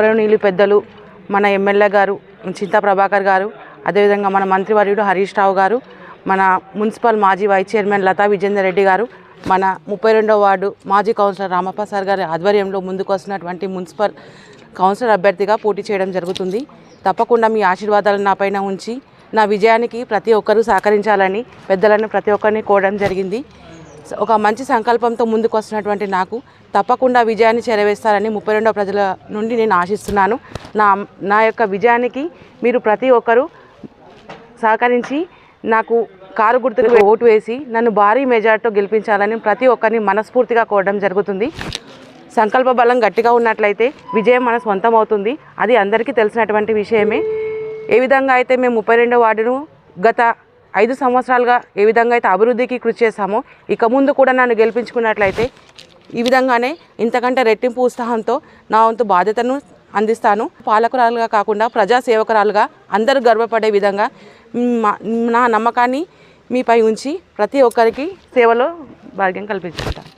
గౌరవనీయులు పెద్దలు మన ఎమ్మెల్యే గారు చింతా ప్రభాకర్ గారు అదేవిధంగా మన మంత్రివర్యుడు హరీష్ రావు గారు మన మున్సిపల్ మాజీ వైస్ చైర్మన్ లతా విజేందర్ రెడ్డి గారు మన ముప్పై రెండవ వార్డు మాజీ కౌన్సిలర్ రామప్ప సార్ గారి ఆధ్వర్యంలో ముందుకు వస్తున్నటువంటి మున్సిపల్ కౌన్సిలర్ అభ్యర్థిగా పోటీ చేయడం జరుగుతుంది. తప్పకుండా మీ ఆశీర్వాదాలు నా పైన ఉంచి నా విజయానికి ప్రతి ఒక్కరూ సహకరించాలని పెద్దలను ప్రతి ఒక్కరిని కోరడం జరిగింది. ఒక మంచి సంకల్పంతో ముందుకు వస్తున్నటువంటి నాకు తప్పకుండా విజయాన్ని చేరవేస్తారని ముప్పై రెండవ ప్రజల నుండి నేను ఆశిస్తున్నాను. నా నా యొక్క విజయానికి మీరు ప్రతి ఒక్కరూ సహకరించి నాకు కారు గుర్తుకు ఓటు వేసి నన్ను భారీ మెజార్టీతో గెలిపించాలని ప్రతి ఒక్కరిని మనస్ఫూర్తిగా కోరడం జరుగుతుంది. సంకల్ప బలం గట్టిగా ఉన్నట్లయితే విజయం మన సొంతం అవుతుంది. అది అందరికీ తెలిసినటువంటి విషయమే. ఏ విధంగా అయితే మేము ముప్పై రెండో వార్డును గత ఐదు సంవత్సరాలుగా ఏ విధంగా అయితే అభివృద్ధికి కృషి చేశామో ఇక ముందు కూడా నన్ను గెలిపించుకున్నట్లయితే ఈ విధంగానే ఇంతకంటే రెట్టింపు ఉత్సాహంతో నా వంతు బాధ్యతను అందిస్తాను. పాలకురాలుగా కాకుండా ప్రజాసేవకురాలుగా అందరూ గర్వపడే విధంగా మా- నా నమ్మకాన్ని మీపై ఉంచి ప్రతి ఒక్కరికి సేవలో భాగ్యం కల్పించుకుంటాను.